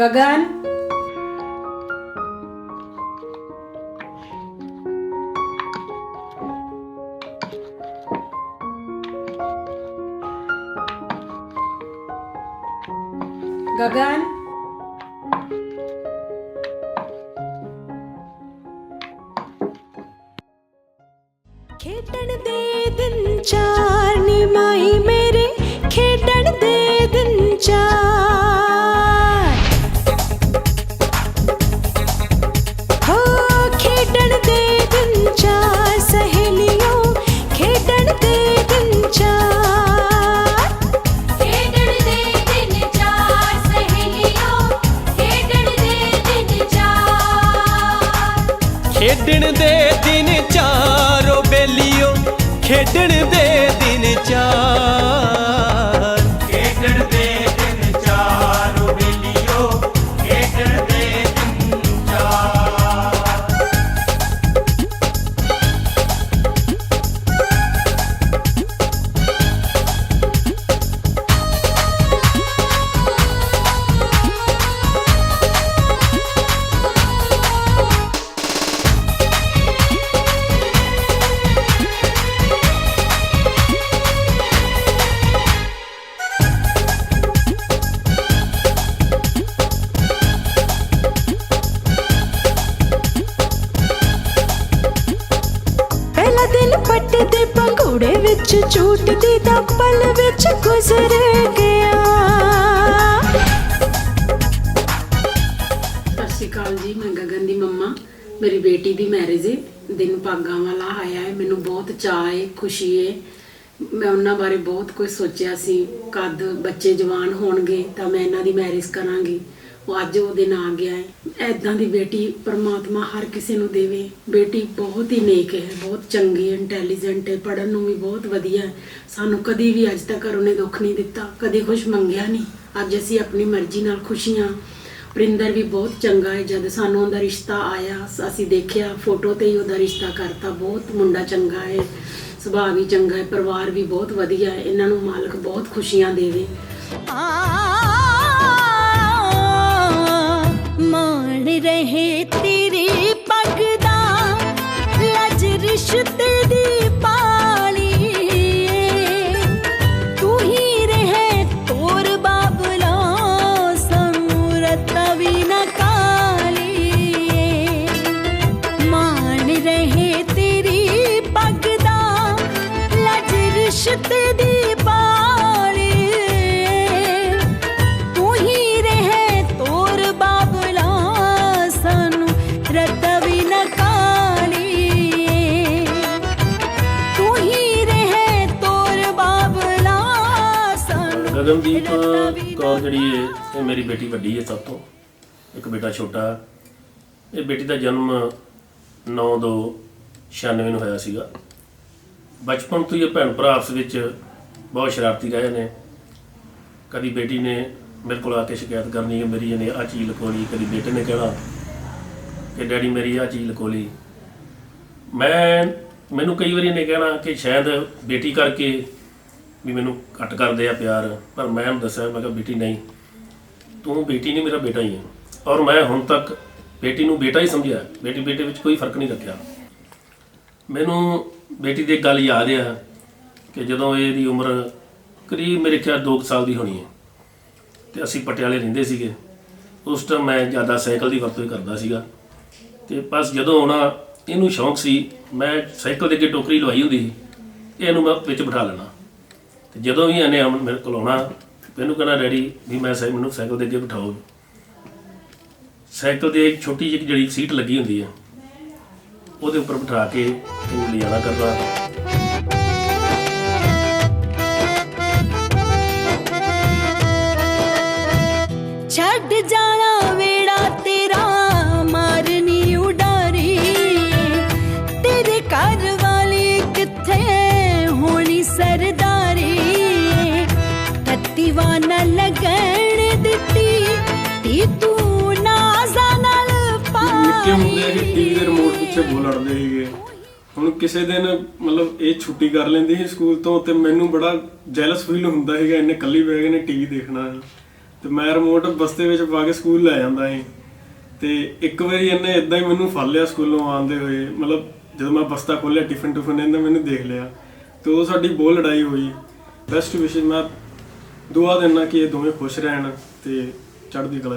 ਗਗਨ? ਗਗਨ? ਖੇਡਣ ਦੇ ਦਿਨ ਚਾਰ ਨਿਮਾਈ ਮੇਰੇ ਖੇਡਣ ਦੇ ਦਿਨ ਚਾਰ। ਚਾਰ ਪਹਿਲਾ ਦਿਨ ਪੱਟੇ ਪੰਘੂੜੇ ਵਿੱਚ, ਝੂਟਦੀ ਦਾ ਪਲ ਵਿੱਚ ਗੁਜ਼ਰ ਗਿਆ। ਸਤਿ ਸ਼੍ਰੀ ਅਕਾਲ ਜੀ, ਮੈਂ ਗਗਨ ਦੀ ਮੰਮਾ। ਮੇਰੀ ਬੇਟੀ ਦੀ ਮੈਰਿਜ ਹੈ ਦਿਨ ਭਾਗਾਂ ਵਾਲਾ ਆਇਆ ਹੈ ਮੈਨੂੰ ਬਹੁਤ ਚਾਅ ਹੈ ਖੁਸ਼ੀ ਹੈ ਮੈਂ ਉਹਨਾਂ ਬਾਰੇ ਬਹੁਤ ਕੁਝ ਸੋਚਿਆ ਸੀ। ਕਦ ਬੱਚੇ ਜਵਾਨ ਹੋਣਗੇ ਤਾਂ ਮੈਂ ਇਹਨਾਂ ਦੀ ਮੈਰਿਜ ਕਰਾਂਗੀ। ਉਹ ਅੱਜ ਉਹਦੇ ਦਿਨ ਗਿਆ ਹੈ। ਐਦਾਂ ਦੀ ਬੇਟੀ ਪਰਮਾਤਮਾ ਹਰ ਕਿਸੇ ਨੂੰ ਦੇਵੇ। ਬੇਟੀ ਬਹੁਤ ਹੀ ਨੇਕ ਹੈ, ਬਹੁਤ ਚੰਗੀ, ਇੰਟੈਲੀਜੈਂਟ ਹੈ ਪੜਨ ਨੂੰ ਵੀ ਬਹੁਤ ਵਧੀਆ ਹੈ। ਸਾਨੂੰ ਕਦੀ ਵੀ ਅੱਜ ਤੱਕ ਉਹਨੇ ਦੁੱਖ ਨਹੀਂ ਦਿੱਤਾ, ਕਦੀ ਕੁਝ ਮੰਗਿਆ ਨਹੀਂ। ਅੱਜ ਅਸੀਂ ਆਪਣੀ ਮਰਜ਼ੀ ਨਾਲ ਖੁਸ਼ੀਆਂ ਪ੍ਰਿੰਦਰ ਵੀ ਬਹੁਤ ਚੰਗਾ ਹੈ, ਜਦ ਸਾਨੂੰ ਉਹਦਾ ਰਿਸ਼ਤਾ ਆਇਆ, ਅਸੀਂ ਦੇਖਿਆ, ਫੋਟੋ ਤੇ ਹੀ ਉਹਦਾ ਰਿਸ਼ਤਾ ਕਰਤਾ। ਬਹੁਤ ਮੁੰਡਾ ਚੰਗਾ ਹੈ, ਸੁਭਾਅ ਵੀ ਚੰਗਾ ਹੈ, ਪਰਿਵਾਰ ਵੀ ਬਹੁਤ ਵਧੀਆ ਹੈ। ਇਹਨਾਂ ਨੂੰ ਮਾਲਕ ਬਹੁਤ ਖੁਸ਼ੀਆਂ ਦੇਵੇ। ਮਾਣ ਰਹੇ ਗਗਨਦੀਪ ਰਤਵੀ ਕੌਰ ਜਿਹੜੀ ਹੈ, ਇਹ ਮੇਰੀ ਬੇਟੀ ਵੱਡੀ ਹੈ ਸਭ ਤੋਂ। ਇੱਕ ਬੇਟਾ ਛੋਟਾ। ਇਹ ਬੇਟੀ ਦਾ ਜਨਮ 9 ਦੋ 96 ਨੂੰ ਹੋਇਆ ਸੀਗਾ। ਬਚਪਨ ਤੋਂ ਹੀ ਇਹ ਭੈਣ ਭਰਾ ਆਪਸ ਵਿੱਚ ਬਹੁਤ ਸ਼ਰਾਰਤੀ ਰਹੇ ਨੇ। ਕਦੀ ਬੇਟੀ ਨੇ ਮੇਰੇ ਕੋਲ ਆ ਕੇ ਸ਼ਿਕਾਇਤ ਕਰਨੀ ਕਿ ਮੇਰੀ ਇਹਨੇ ਆ ਚੀਜ਼ ਲਕੋਲੀ ਕਦੀ ਬੇਟੇ ਨੇ ਕਹਿਣਾ ਕਿ ਡੈਡੀ ਮੇਰੀ ਆ ਚੀਜ਼ ਲਕੋਲੀ ਮੈਂ, ਮੈਨੂੰ ਕਈ ਵਾਰੀ ਇਹਨੇ ਕਹਿਣਾ ਕਿ ਸ਼ਾਇਦ ਬੇਟੀ ਕਰਕੇ ਵੀ ਮੈਨੂੰ ਘੱਟ ਕਰਦੇ ਆ ਪਿਆਰ, ਪਰ ਮੈਂ ਉਹਨੂੰ ਦੱਸਿਆ, ਮੈਂ ਕਿਹਾ, ਬੇਟੀ ਨਹੀਂ, ਤੂੰ ਬੇਟੀ ਨਹੀਂ, ਮੇਰਾ ਬੇਟਾ ਹੀ ਹੈ। ਔਰ ਮੈਂ ਹੁਣ ਤੱਕ ਬੇਟੀ ਨੂੰ ਬੇਟਾ ਹੀ ਸਮਝਿਆ, ਬੇਟੀ ਬੇਟੇ ਵਿੱਚ ਕੋਈ ਫ਼ਰਕ ਨਹੀਂ ਰੱਖਿਆ। ਮੈਨੂੰ ਬੇਟੀ ਦੀ ਇੱਕ ਗੱਲ ਯਾਦ ਆ ਕਿ ਜਦੋਂ ਇਹਦੀ ਉਮਰ ਕਰੀਬ ਮੇਰੇ ਖਿਆਲ 2 ਸਾਲ ਦੀ ਹੋਣੀ ਹੈ, ਤੇ ਅਸੀਂ ਪਟਿਆਲੇ ਰਹਿੰਦੇ ਸੀਗੇ, ਉਸ ਟਾਈਮ ਮੈਂ ਜ਼ਿਆਦਾ ਸਾਈਕਲ ਦੀ ਵਰਤੋਂ ਹੀ ਕਰਦਾ ਸੀਗਾ। ਤੇ ਬਸ ਜਦੋਂ ਆਉਣਾ, ਇਹਨੂੰ ਸ਼ੌਂਕ ਸੀ, ਮੈਂ ਸਾਈਕਲ ਦੇ ਅੱਗੇ ਟੋਕਰੀ ਲਵਾਈ ਹੁੰਦੀ ਸੀ ਇਹਨੂੰ ਮੈਂ ਵਿੱਚ ਬਿਠਾ ਲੈਣਾ ਤੇ ਜਦੋਂ ਵੀ ਇਹਨੇ ਆਉਣ- ਮੇਰੇ ਕੋਲ ਆਉਣਾ, ਮੈਨੂੰ ਕਹਿੰਦਾ, ਡੈਡੀ, ਵੀ ਮੈਂ ਸਾਈ ਮੈਨੂੰ ਸਾਈਕਲ ਦੇ ਅੱਗੇ ਬਿਠਾਓ। ਸਾਈਕਲ ਦੇ ਇੱਕ ਛੋਟੀ ਜਿਹੀ ਜਿਹੜੀ ਸੀਟ ਲੱਗੀ ਹੁੰਦੀ ਹੈ ਉਹਦੇ ਉੱਪਰ ਬਿਠਾ ਕੇ ਇਹਨੂੰ ਲਿਆਣਾ ਕਰਦਾ ਛੱਡ ਜਾਣਾ ਵੇੜਾ ਤੇਰਾ, ਮਾਰਨੀ ਉਡਾਰੀ। ਤੇਰੇ ਘਰ ਦੇ ਰਿਮੋਟ ਪਿੱਛੇ ਬਹੁਤ ਲੜਦੇ ਸੀਗੇ। ਹੁਣ ਕਿਸੇ ਦਿਨ ਮਤਲਬ ਇਹ ਛੁੱਟੀ ਕਰ ਲੈਂਦੀ ਸੀ ਸਕੂਲ ਤੋਂ ਤੇ ਮੈਨੂੰ ਬੜਾ ਜੈਲਸ ਫੀਲ ਹੁੰਦਾ ਸੀਗਾ ਇਹਨੇ ਕੱਲੀ ਬਹਿ ਕੇ ਨੇ ਟੀਵੀ ਦੇਖਣਾ ਹੈ। ਤੇ ਮੈਂ ਰਿਮੋਟ ਬਸਤੇ ਵਿੱਚ ਪਾ ਕੇ ਸਕੂਲ ਲੈ ਜਾਂਦਾ ਸੀ। ਤੇ ਇੱਕ ਵਾਰੀ ਇਹਨੇ ਇਦਾਂ ਹੀ ਮੈਨੂੰ ਫੜ ਲਿਆ ਸਕੂਲੋਂ ਆਉਂਦੇ ਹੋਏ। ਮਤਲਬ ਜਦੋਂ ਮੈਂ ਬਸਤਾ ਖੋਲਿਆ ਟਿਫਨ ਟੁਫਨ ਇਹਨੇ ਮੈਨੂੰ ਦੇਖ ਲਿਆ। ਤੇ ਉਹ ਸਾਡੀ ਬਹੁਤ ਲੜਾਈ ਹੋਈ। ਬੈਸਟ ਵਿਸ਼ੇ ਮੈਂ ਦੁਆ ਦੇਣਾ ਕਿ ਇਹ ਦੋਵੇਂ ਖੁਸ਼ ਰਹਿਣ ਤੇ ਚੜ੍ਹਦੀ ਕਲਾ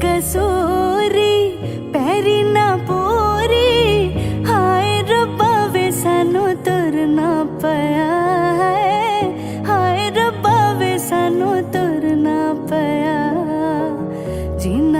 ਕਸੂਰੀ, ਪੈਰੀ ਨਾ ਪੋਰੀ। ਹਾਏ ਰੱਬਾ ਵੇ, ਸਾਨੂੰ ਤੁਰਨਾ ਪਿਆ ਹੈ। ਹਾਏ ਰੱਬਾ ਵੇ, ਸਾਨੂੰ ਤੁਰਨਾ ਪਿਆ। ਜਿਨ